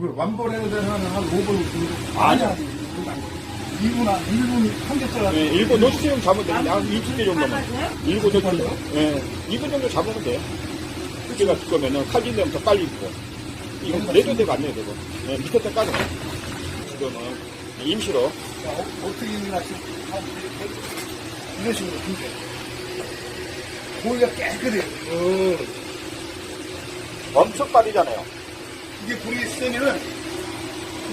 왜 완벌해야 되는 한 5분 정도? 아니야. 2분, 1분 한 개짜리. 예, 일곱 노트처럼 잡으면 돼요. 한 20개 정도만. 일곱 노트. 예, 2분 정도 잡으면 돼요. 두꺼면은 칼질 되면 더 빨리 익고. 이거 내도 되고 안 내도 되고. 예, 밑에 때 까져. 지금은 임시로. 자, 어, 어떻게 있나 지금 한 이런 식으로 근데 고기가 깨끗해요. 엄청 빠르잖아요. 이게 불이 세면은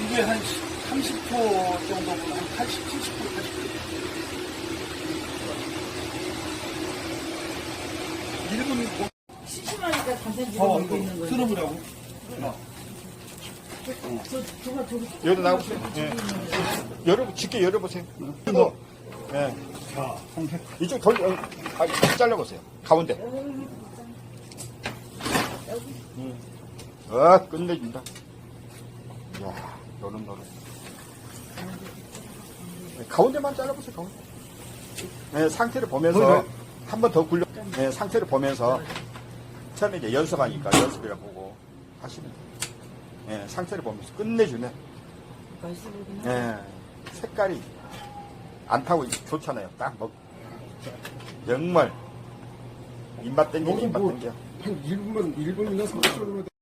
이게 한 30호 정도면 한 80, 70호, 80호. 1분 심심하니까 단편지를 더 먹고 있는 거예요. 쓸어보라고. 저, 저거 저기 여기 나오세요. 예. 열어, 쉽게 열어보세요. 이거, 예. 자, 홍색. 이쪽 돌, 어, 아, 잘라보세요. 가운데. 음. 아, 끝내준다. 이야, 노릇노릇. 네, 가운데만 잘라보세요, 가운데. 네, 상태를 보면서 거기가- 한번 더 굴려, 네, 상태를 보면서 처음에 이제 연습하니까 연습이라 보고 하시면 돼요. 네, 상태를 보면서 끝내주네. 네, 색깔이 안 타고 좋잖아요. 딱 먹. 정말 입맛 땡겨, 여기 입맛 뭐- 땡겨. 한 1분만, 1분이나 30초면